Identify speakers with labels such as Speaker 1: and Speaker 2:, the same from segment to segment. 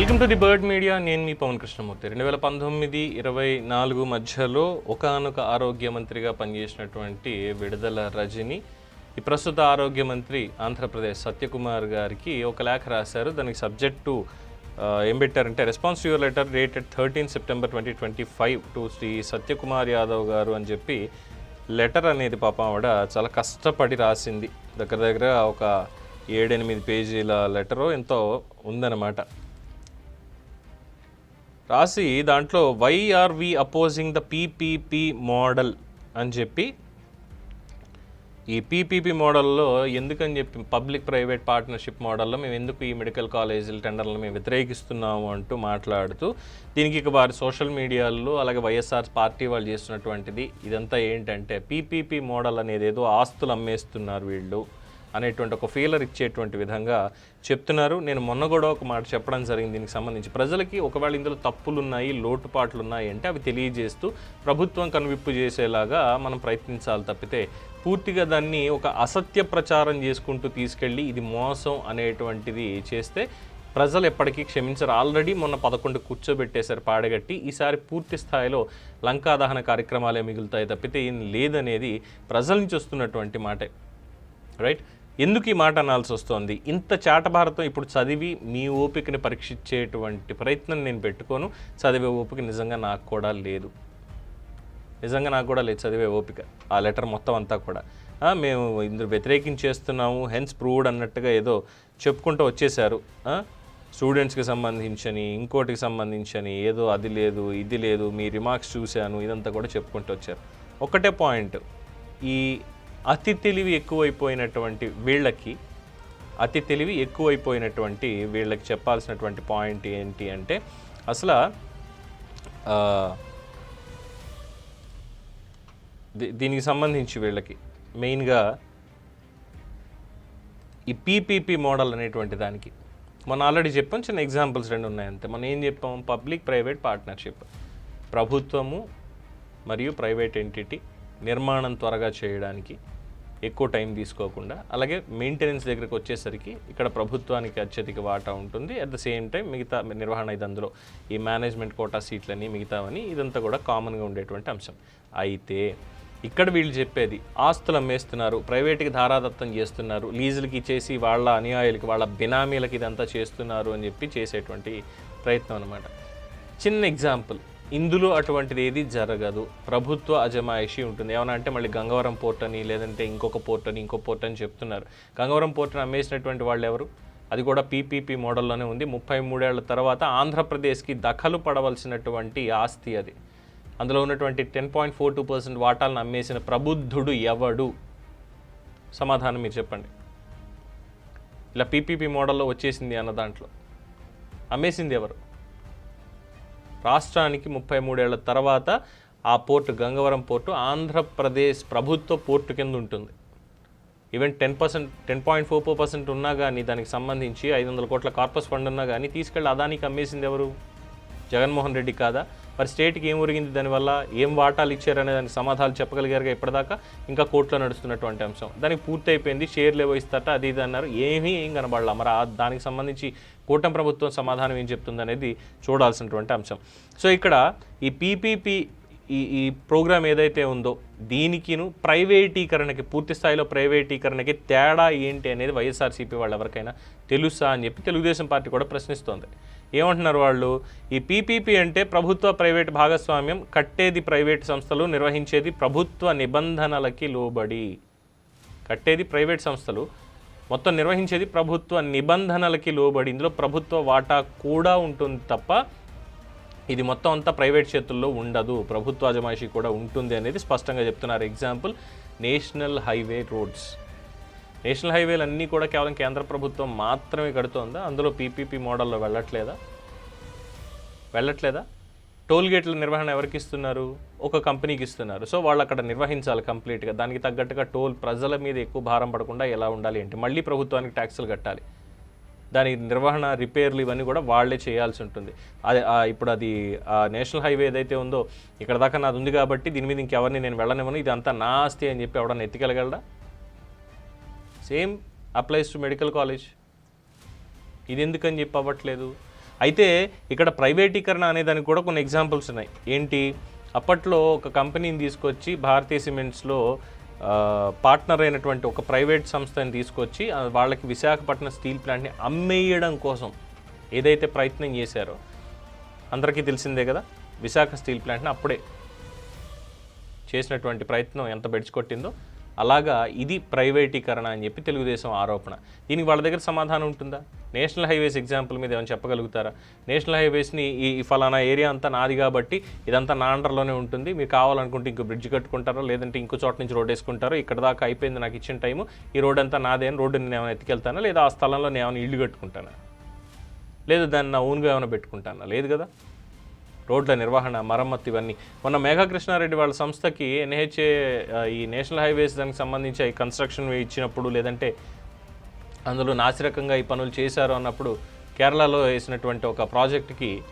Speaker 1: Welcome to the Bird Media. నేను మీ పవన్ కృష్ణమూర్తి. రెండు వేల పంతొమ్మిది ఇరవై నాలుగు మధ్యలో ఒకానొక ఆరోగ్య మంత్రిగా పనిచేసినటువంటి విడుదల రజని ఈ ప్రస్తుత ఆరోగ్య మంత్రి ఆంధ్రప్రదేశ్ సత్యకుమార్ గారికి ఒక లేఖ రాశారు. దానికి సబ్జెక్టు ఏం పెట్టారంటే response your letter dated thirteen September twenty twenty five to Shri Satyakumar Yadav garu అని చెప్పి లెటర్ అనేది పాపం ఆవిడ చాలా కష్టపడి రాసింది. దగ్గర దగ్గర ఒక ఏడెనిమిది పేజీల లెటరు ఎంతో ఉందన్నమాట. రాసి దాంట్లో why are we opposing the PPP model అని చెప్పి ఈ పీపీపీ మోడల్లో ఎందుకని చెప్పి పబ్లిక్ ప్రైవేట్ పార్ట్నర్షిప్ మోడల్లో మేము ఎందుకు ఈ మెడికల్ కాలేజీల టెండర్లను మేము వ్యతిరేకిస్తున్నాము అంటూ మాట్లాడుతూ దీనికి ఇక వారి సోషల్ మీడియాలో అలాగే వైఎస్ఆర్ పార్టీ వాళ్ళు చేస్తున్నటువంటిది ఇదంతా ఏంటంటే పీపీపీ మోడల్ అనేది ఏదో ఆస్తులు అమ్మేస్తున్నారు వీళ్ళు. అనేటువంటి ఒక ఫీలర్ ఇచ్చేటువంటి విధంగా చెప్తున్నారు. నేను మొన్న కూడా ఒక మాట చెప్పడం జరిగింది దీనికి సంబంధించి. ప్రజలకి ఒకవేళ ఇందులో తప్పులు ఉన్నాయి లోటుపాట్లు ఉన్నాయి అంటే అవి తెలియజేస్తూ ప్రభుత్వం కనువిప్పు చేసేలాగా మనం ప్రయత్నించాలి తప్పితే పూర్తిగా దాన్ని ఒక అసత్య ప్రచారం చేసుకుంటూ తీసుకెళ్ళి ఇది మోసం అనేటువంటిది చేస్తే ప్రజలు ఎప్పటికీ క్షమించరు. ఆల్రెడీ మొన్న పదకొండు కూర్చోబెట్టేశారు పాడగట్టి. ఈసారి పూర్తి స్థాయిలో లంకా దహన కార్యక్రమాలే మిగులుతాయి తప్పితే ఏం లేదనేది ప్రజల నుంచి వస్తున్నటువంటి మాటే. రైట్ ఎందుకు ఈ మాట అనాల్సి వస్తుంది? ఇంత చాటభారతం ఇప్పుడు చదివి మీ ఓపికని పరీక్షించేటువంటి ప్రయత్నం నేను పెట్టుకోను. చదివే ఓపిక నిజంగా నాకు కూడా లేదు. నిజంగా నాకు కూడా లేదు చదివే ఓపిక. ఆ లెటర్ మొత్తం అంతా కూడా. మేము ఇందులో వ్యతిరేకించేస్తున్నాము. హెన్స్ ప్రూవ్డ్ అన్నట్టుగా ఏదో చెప్పుకుంటూ వచ్చేసారు స్టూడెంట్స్కి సంబంధించని ఇంకోటికి సంబంధించని ఏదో అది లేదు ఇది లేదు మీ రిమార్క్స్ చూశాను ఇదంతా కూడా చెప్పుకుంటూ వచ్చారు. ఒకటే పాయింట్ ఈ అతి తెలివి ఎక్కువైపోయినటువంటి వీళ్ళకి అతి తెలివి ఎక్కువైపోయినటువంటి వీళ్ళకి చెప్పాల్సినటువంటి పాయింట్ ఏంటి అంటే అసలు దీ- దీనికి సంబంధించి వీళ్ళకి మెయిన్గా ఈ పీపీపీ మోడల్ అనేటువంటి దానికి. మనం ఆల్రెడీ చెప్పాం చిన్న ఎగ్జాంపుల్స్ రెండు ఉన్నాయి అంతే మనం ఏం చెప్పాం? Public private partnership. ప్రభుత్వము మరియు ప్రైవేట్ ఎంటిటీ నిర్మాణం త్వరగా చేయడానికి ఎక్కువ టైం తీసుకోకుండా అలాగే మెయింటెనెన్స్ దగ్గరకు వచ్చేసరికి ఇక్కడ ప్రభుత్వానికి అత్యధిక వాటా ఉంటుంది. అట్ ద సేమ్ టైం మిగతా నిర్వహణ ఇది అందులో ఈ మేనేజ్మెంట్ కోటా సీట్లని మిగతావని ఇదంతా కూడా కామన్గా ఉండేటువంటి అంశం. అయితే ఇక్కడ వీళ్ళు చెప్పేది ఆస్తులు అమ్మేస్తున్నారు ప్రైవేట్కి ధారాదత్తం చేస్తున్నారు లీజులకి ఇచ్చేసి వాళ్ళ అనుయాయులకి వాళ్ళ బినామీలకి ఇదంతా చేస్తున్నారు అని చెప్పి చేసేటువంటి ప్రయత్నం అనమాట చిన్న ఎగ్జాంపుల్ ఇందులో అటువంటిది ఏది జరగదు. ప్రభుత్వ అజమాయిషి ఉంటుంది. ఏమన్నా అంటే మళ్ళీ గంగవరం పోర్ట్ అని లేదంటే ఇంకొక పోర్ట్ అని ఇంకో పోర్ట్ అని చెప్తున్నారు. గంగవరం పోర్ట్ని అమ్మేసినటువంటి వాళ్ళు ఎవరు? అది కూడా పీపీపీ మోడల్లోనే ఉంది. ముప్పై మూడేళ్ళ తర్వాత ఆంధ్రప్రదేశ్కి దఖలు పడవలసినటువంటి ఆస్తి అది. అందులో ఉన్నటువంటి ten point four two percent వాటాలను అమ్మేసిన ప్రబుద్ధుడు ఎవడు? సమాధానం మీరు చెప్పండి. ఇలా పీపీపీ మోడల్లో వచ్చేసింది అన్న దాంట్లో. అమ్మేసింది ఎవరు? రాష్ట్రానికి ముప్పై మూడేళ్ళ తర్వాత ఆ పోర్టు గంగవరం పోర్టు ఆంధ్రప్రదేశ్ ప్రభుత్వ పోర్టు కింద ఉంటుంది. Even ten percent ten point four four percent ఉన్నా కానీ దానికి సంబంధించి ఐదు వందల కోట్ల కార్పస్ ఫండ్ ఉన్నా కానీ తీసుకెళ్ళి అదానికి అమ్మేసింది ఎవరు? జగన్మోహన్ రెడ్డి కాదా? మరి స్టేట్కి ఏం ఒరిగింది? దానివల్ల ఏం వాటాలు ఇచ్చారనే దానికి సమాధానాలు చెప్పగలిగారుగా ఇప్పటిదాకా? ఇంకా కోర్టులో నడుస్తున్నటువంటి అంశం. దానికి పూర్తి అయిపోయింది షేర్లు ఏవో ఇస్తారట అది ఇది అన్నారు. ఏమీ ఏం కనబడాల. మరి ఆ దానికి సంబంధించి కూటమి ప్రభుత్వం సమాధానం ఏం చెప్తుంది అనేది చూడాల్సినటువంటి అంశం. సో ఇక్కడ ఈ పీపీపీ ఈ ఈ ప్రోగ్రామ్ ఏదైతే ఉందో దీనికిను ప్రైవేటీకరణకి పూర్తి స్థాయిలో ప్రైవేటీకరణకి తేడా ఏంటి అనేది వైఎస్ఆర్సీపీ వాళ్ళు ఎవరికైనా తెలుసా అని చెప్పి తెలుగుదేశం పార్టీ కూడా ప్రశ్నిస్తోంది. ఏమంటున్నారు వాళ్ళు? ఈ పీపీపీ అంటే ప్రభుత్వ ప్రైవేట్ భాగస్వామ్యం కట్టేది ప్రైవేట్ సంస్థలు నిర్వహించేది ప్రభుత్వ నిబంధనలకి లోబడి. కట్టేది ప్రైవేట్ సంస్థలు మొత్తం నిర్వహించేది ప్రభుత్వ నిబంధనలకి లోబడి. ఇందులో ప్రభుత్వ వాటా కూడా ఉంటుంది తప్ప ఇది మొత్తం అంతా ప్రైవేట్ చేతుల్లో ఉండదు. ప్రభుత్వ అజమాయిషి కూడా ఉంటుంది అనేది స్పష్టంగా చెప్తున్నారు. Example national highway roads national హైవేలు అన్నీ కూడా కేవలం కేంద్ర ప్రభుత్వం మాత్రమే కడుతోందా? అందులో పీపీపీ మోడల్లో వెళ్ళట్లేదా? వెళ్ళట్లేదా? టోల్ గేట్ల నిర్వహణ ఎవరికి ఇస్తున్నారు? ఒక కంపెనీకి ఇస్తున్నారు. సో వాళ్ళు అక్కడ నిర్వహించాలి కంప్లీట్గా. దానికి తగ్గట్టుగా టోల్ ప్రజల మీద ఎక్కువ భారం పడకుండా ఎలా ఉండాలి ఏంటి? మళ్ళీ ప్రభుత్వానికి ట్యాక్సులు కట్టాలి. దాని నిర్వహణ రిపేర్లు ఇవన్నీ కూడా వాళ్ళే చేయాల్సి ఉంటుంది. అది ఇప్పుడు అది ఆ నేషనల్ హైవే ఏదైతే ఉందో ఇక్కడ దాకా నాది ఉంది కాబట్టి దీని మీద ఇంకెవరిని నేను వెళ్ళనివ్వను. ఇది అంతా నా ఆస్తి అని చెప్పి ఎవడన్నా ఎత్తికెళ్ళగలడా? Same applies to medical college. ఇది ఎందుకని చెప్పి అవ్వట్లేదు? అయితే ఇక్కడ ప్రైవేటీకరణ అనే దానికి కూడా కొన్ని ఎగ్జాంపుల్స్ ఉన్నాయి. ఏంటి? అప్పట్లో ఒక కంపెనీని తీసుకొచ్చి భారతీయ సిమెంట్స్లో పార్ట్నర్ అయినటువంటి ఒక ప్రైవేట్ సంస్థని తీసుకొచ్చి వాళ్ళకి విశాఖపట్నం స్టీల్ ప్లాంట్ని అమ్మేయడం కోసం ఏదైతే ప్రయత్నం చేశారో అందరికీ తెలిసిందే కదా విశాఖ స్టీల్ ప్లాంట్ని అప్పుడే చేసినటువంటి ప్రయత్నం ఎంత బెడిచికొట్టిందో. అలాగా ఇది ప్రైవేటీకరణ అని చెప్పి తెలుగుదేశం ఆరోపణ. దీనికి వాళ్ళ దగ్గర సమాధానం ఉంటుందా? నేషనల్ హైవేస్ ఎగ్జాంపుల్ మీద ఏమైనా చెప్పగలుగుతారా? నేషనల్ హైవేస్ని ఈ ఫలానా ఏరియా అంతా నాది కాబట్టి ఇదంతా నా అండర్లోనే ఉంటుంది. మీరు కావాలనుకుంటే ఇంకో బ్రిడ్జ్ కట్టుకుంటారో లేదంటే ఇంకో చోట నుంచి రోడ్ వేసుకుంటారో ఇక్కడ దాకా అయిపోయింది నాకు ఇచ్చిన టైము. ఈ రోడ్ అంతా నాదే అని రోడ్డు నేను ఏమైనా ఎత్తుకెళ్తానా? లేదా ఆ స్థలంలో నేను ఏమైనా ఇల్లు కట్టుకుంటానా? లేదా దాన్ని నా ఓన్గా ఏమైనా పెట్టుకుంటానా? లేదు కదా? రోడ్ల నిర్వహణ మరమ్మతు ఇవన్నీ. మొన్న మేఘకృష్ణారెడ్డి వాళ్ళ సంస్థకి ఎన్హెచ్ఏ ఈ నేషనల్ హైవేస్ దానికి సంబంధించి కన్స్ట్రక్షన్ ఇచ్చినప్పుడు లేదంటే అందులో నాసిరకంగా ఈ పనులు చేశారు అన్నప్పుడు కేరళలో వేసినటువంటి ఒక ప్రాజెక్టుకి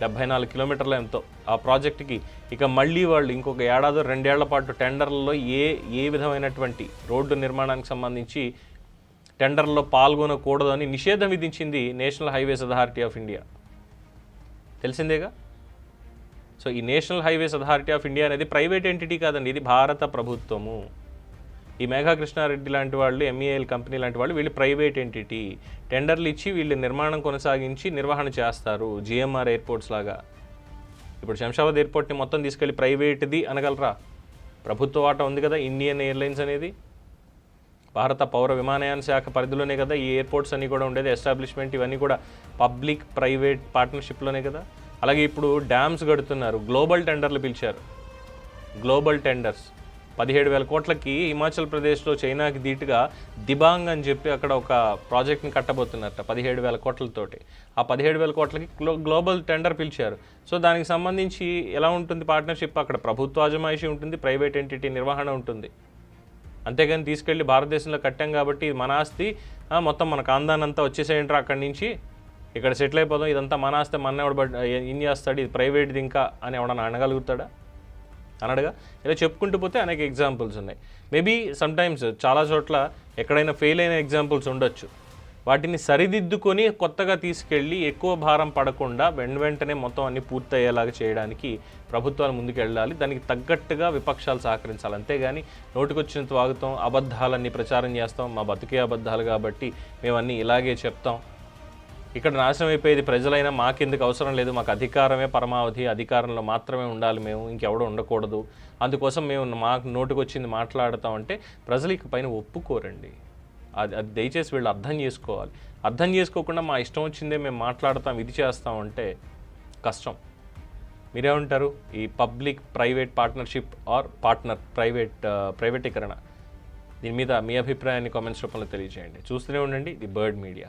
Speaker 1: డెబ్బై నాలుగు కిలోమీటర్ల ఎంతో ఆ ప్రాజెక్టుకి ఇక మళ్ళీ వాళ్ళు ఇంకొక ఏడాది రెండేళ్ళ పాటు టెండర్లలో ఏ ఏ విధమైనటువంటి రోడ్డు నిర్మాణానికి సంబంధించి టెండర్లో పాల్గొనకూడదని నిషేధం విధించింది National Highways Authority of India. తెలిసిందేగా? So ఈ National Highways Authority of India అనేది ప్రైవేట్ ఎంటిటీ కాదండి ఇది భారత ప్రభుత్వము. ఈ మేఘా కృష్ణారెడ్డి లాంటి వాళ్ళు ఎంఈఏఎల్ కంపెనీ లాంటి వాళ్ళు వీళ్ళు ప్రైవేట్ ఎంటిటీ టెండర్లు ఇచ్చి వీళ్ళు నిర్మాణం కొనసాగించి నిర్వహణ చేస్తారు జిఎంఆర్ ఎయిర్పోర్ట్స్ లాగా. ఇప్పుడు శంషాబాద్ ఎయిర్పోర్ట్ని మొత్తం తీసుకెళ్ళి ప్రైవేట్ది అనగలరా? ప్రభుత్వ వాటా ఉంది కదా ఇండియన్ ఎయిర్లైన్స్ అనేది. భారత పౌర విమానయాన శాఖ పరిధిలోనే కదా ఈ ఎయిర్పోర్ట్స్ అన్నీ కూడా ఉండేది. ఎస్టాబ్లిష్మెంట్ ఇవన్నీ కూడా పబ్లిక్ ప్రైవేట్ పార్ట్నర్షిప్లోనే కదా. అలాగే ఇప్పుడు డ్యామ్స్ కడుతున్నారు. గ్లోబల్ టెండర్లు పిలిచారు. గ్లోబల్ టెండర్స్ పదిహేడు వేల కోట్లకి హిమాచల్ ప్రదేశ్లో చైనాకి ధీటుగా దిబాంగ్ అని చెప్పి అక్కడ ఒక ప్రాజెక్ట్ని కట్టబోతున్నారట పదిహేడు వేల కోట్లతోటి. ఆ పదిహేడు వేల కోట్లకి గ్లోబల్ టెండర్ పిలిచారు. సో దానికి సంబంధించి ఎలా ఉంటుంది పార్ట్నర్షిప్? అక్కడ ప్రభుత్వ అజమాయిషీ ఉంటుంది ప్రైవేట్ ఎంటిటీ నిర్వహణ ఉంటుంది. అంతేగాని తీసుకెళ్ళి భారతదేశంలో కట్టాం కాబట్టి మన ఆస్తి. మొత్తం మన కాందానంతా వచ్చేసేయంట్రా అక్కడి నుంచి. ఇక్కడ సెటిల్ అయిపోదాం. ఇదంతా మన ఆస్తి మన ఎవడు ఏం చేస్తాడు ఇది ప్రైవేట్ది ఇంకా అని ఎవడన్నా అనగలుగుతాడా అనడగా. ఇలా చెప్పుకుంటూ పోతే అనేక ఎగ్జాంపుల్స్ ఉన్నాయి. మేబీ సమ్టైమ్స్ చాలా చోట్ల ఎక్కడైనా ఫెయిల్ అయిన ఎగ్జాంపుల్స్ ఉండొచ్చు. వాటిని సరిదిద్దుకొని కొత్తగా తీసుకెళ్ళి ఎక్కువ భారం పడకుండా వెంట వెంటనే మొత్తం అన్ని పూర్తయ్యేలాగా చేయడానికి ప్రభుత్వాలు ముందుకెళ్ళాలి. దానికి తగ్గట్టుగా విపక్షాలు సహకరించాలి. అంతేగాని నోటికొచ్చిన త్వాగతం అబద్ధాలన్నీ ప్రచారం చేస్తాం మా బతుకే అబద్ధాలు కాబట్టి మేమన్నీ ఇలాగే చెప్తాం. ఇక్కడ నాశనం అయిపోయేది ప్రజలైనా మాకెందుకు అవసరం లేదు? మాకు అధికారమే పరమావధి అధికారంలో మాత్రమే ఉండాలి మేము ఇంకెవడో ఉండకూడదు. అందుకోసం మేము మాకు నోటికి వచ్చింది మాట్లాడతామంటే ప్రజలు ఇక పైన ఒప్పుకోరండి. అది అది దయచేసి వీళ్ళు అర్థం చేసుకోవాలి. అర్థం చేసుకోకుండా మా ఇష్టం వచ్చిందే మేము మాట్లాడతాం ఇది చేస్తాం అంటే కష్టం. మీరేమంటారు? ఈ public private partnership or partner private ప్రైవేటీకరణ? దీని మీద మీ అభిప్రాయాన్ని కామెంట్స్ రూపంలో తెలియజేయండి. చూస్తూనే ఉండండి ది బర్డ్ మీడియా.